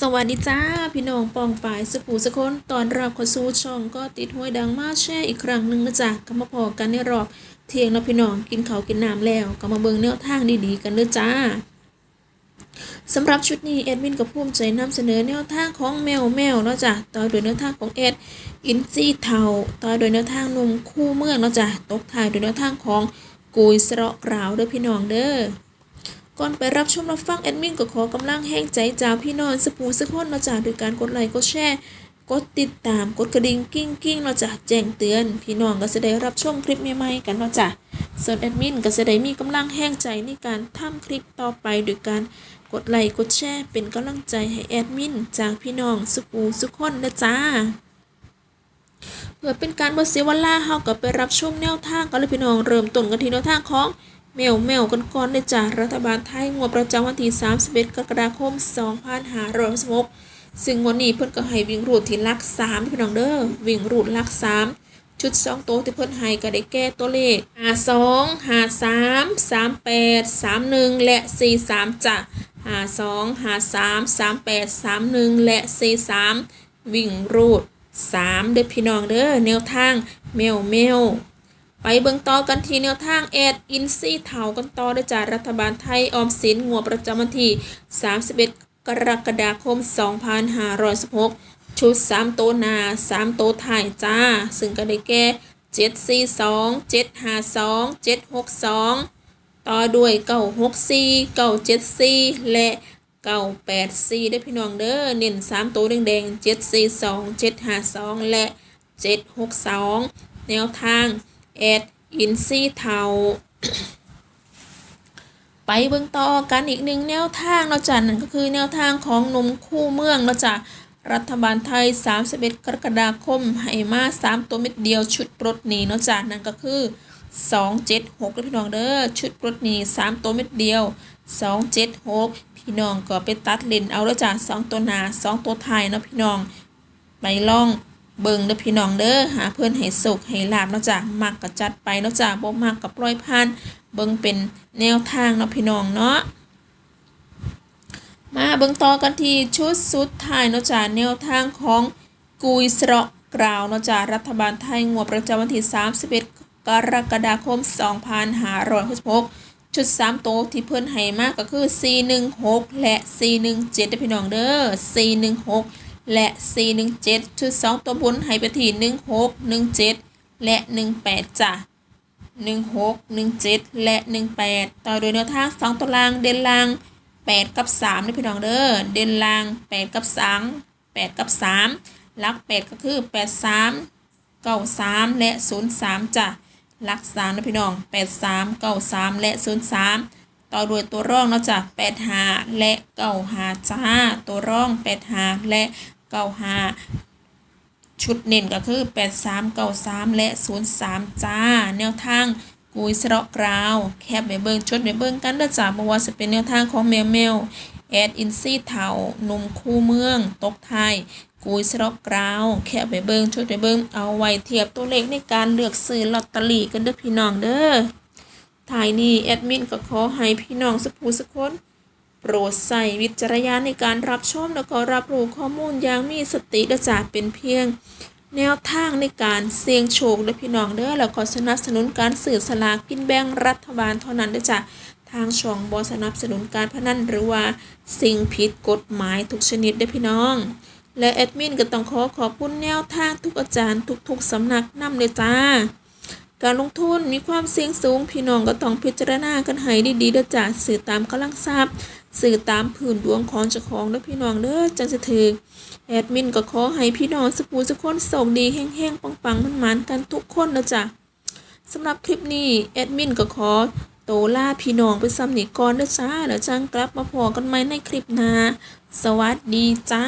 สวัสดีจ้า พี่น้องปองปายสปูสกคนตอนรับข้าสู่ช่องก็ติดห้วยดังมากแช่อีกครั้งหนึ่งนะจ๊ะก็มาพอกันในรอบเที่ยงเนาะพี่น้องกินเขากินน้ำแล้ว ก็มาเบิ่งแนวทางดีๆกันเด้อจ้าสำหรับชุดนี้แอดมินกับภูมิใจนำเสนอแนวทางของแมวแมวเนาะจ้ะต่อโดยแนวทางของแอดอินซี่เทาต่อโดยแนวทางหนมคู่เมืองเนาะจ้ะตบท้ายโดยแนวทางของกุยสระกราวเด้อพี่น้องเด้อ ก่อนไปรับชมรับฟังแอดมินก็ขอกำลังแห้งใจจากพี่น้องสปูสักคนเนาะจ้ะโดยการกดไลค์กดแชร์กดติดตามกดกระดิ่งกิ้งกิ้งเนาะจ้ะแจ้งเตือน พี่น้องก็จะได้รับชมคลิปใหม่ๆกันเนาะจ้ะส่วนแอดมินก็จะได้มีกำลังแห้งใจในการทำคลิปต่อไปโดยการกดไลค์กดแชร์เป็นกำลังใจให้แอดมินจากพี่น้องสปูสุกคนนะจ้าเพื่อเป็นการบ่เสียเวลาเฮาก็ไปรับชมแนวทางกันเลยพี่น้องเริ่มต้นกันที่แนวทางของ แมวแมวกันก่อนเลยจ้ะรัฐบาลไทยงวดประจำวันที่ 31 กรกฎาคม 2566ซึ่งวันนี้เพิ่นก็ให้วิ่งรูดที่ลัก3พี่น้องเด้อวิ่งรูดลัก 3 ชุด2โตวที่เพิ่นให้ก็ได้แก้ตัวเลข 52 53 38 31 และ 43จ้ะ52 53 38 31 และ 43 วิ่งรูด 3 เด้อพี่น้องเด้อแนวทางแมวแมว ไปเบิ่งต่อกันที่แนวทางแอดอินซี่เถากันต่อได้จากรัฐบาลไทยออมสินงวดประจำวันที่ 31 กรกฎาคม 2516 ชุด 3 โตนา 3 โตวถ่ายจ้า ซึ่งก็ได้แก่ 742 752 762 ต่อด้วย 964 974 และ 984 ได้พี่น้องเด้อเน้น3 โตแดงๆ 742 752 และ 762 แนวทาง แอดอินซี่เทาไปเบิ่งต่อกันอีกหนึ่งแนวทางเนาะจ้ะนั่นก็คือแนวทางของหนุ่มคู่เมืองเนาะจ้ะรัฐบาลไทย 31 กรกฎาคมให้มา 3 ตัวเม็ดเดียวชุดปลดหนี้เนาะจ้ะนั่นก็คือ 276พี่น้องเด้อชุดปลดหนี้3ตัวเม็ดเดียว 276 พี่น้องก็ไปตัดเลนเอาแล้วจ้ะ2ตัวหนา2 ตัวท้ายเนาะพี่น้องไปลอง เบิ่งเด้อพี่น้องเด้อหาเพื่อนให้สุขให้ลาบเนาะจ้ะมักก็จัดไปเนาะจ้ะบ่มักก็ปล่อยผ่าน เบิ่งเป็นแนวทางเนาะพี่น้องเนาะมาเบิ่งต่อกันที่ชุดสุดท้ายเนาะจ้ะแนวทางของกุยสระกราวเนาะจ้ะรัฐบาลไทยงวดประจำวันที่ 31 กรกฎาคม 2566ชุด 3 โตที่เพิ่นให้มาก็คือ 416 และ 417เด้อพี่น้องเด้อ416 และ 417 ชุด 2 ตัวบนให้ไปที่ 16 17 และ 18จ้ะ16 17 และ 18 ต่อโดยแนวทาง 2 ตัวล่างเด่นล่าง 8 กับ3นี่พี่น้องเด้อเด่นล่าง 8 กับ 3 8 กับ 3 ลัก 8 ก็คือ 8 3 9 3 และ 0 3จ้ะลัก3นะพี่น้อง 8 3 9 3 และ 0 3 ต่อด้วยตัวร่องเนาะจ้ะ8 5 และ 9 5จ้า ตัวร่อง 8 5 และ 9 5ชุดเน้นก็คือ 8393 และ 03 จ้า แนวทางกุยสระกราว แคบไปเบิ่งชุดไปเบิ่งกันเด้อจ้าบ่ว่าจะเป็นแนวทางของแมวแมวแอดอินซี่เถาหนุ่มคู่เมือง ตกไทยกุยสระกราว แคบไปเบิ่งชุดไปเบิ่งเอาไว้เทียบตัวเลขในการเลือกซื้อลอตเตอรี่กันเด้อพี่น้องเด้อท้ายนี้แอดมินก็ขอให้พี่น้องสักผู้สักคน โปรดใส่วิจารณญาณในการรับชม แล้วก็รับรู้ข้อมูลอย่างมีสติและจากเป็นเพียง แนวทางในการเสี่ยงโชคและพี่น้องเด้อแล้วก็สนับสนุนการสื่อสลากกินแบ่งรัฐบาลเท่านั้นเด้อจ้ะทางช่องบอสนับสนุนการพนันหรือว่าสิ่งผิดกฎหมายทุกชนิดเด้อพี่น้อง และแอดมินก็ต้องขอขอบคุณแนวทางทุกอาจารย์ทุกๆสำนักนำเลยจ้า การลงทุนมีความเสี่ยงสูง พี่น้องก็ต้องพิจารณากันให้ดีๆเด้อจ้ะสื่อตามกำลังทรัพย์สื่อตามผืนดวงของเจ้าของเด้อพี่น้องเด้อจังจะถือแอดมินก็ขอให้พี่น้องสปูสักคนโชคดีแห้งๆปังๆมันๆกันทุกคนนะจ๊ะสำหรับคลิปนี้แอดมินก็ขอโตล่าพี่น้องไปซ้ำหนีก่อนเด้อจ้าแล้วจังกลับมาพอกันใหม่ในคลิปหน้าสวัสดีจ้า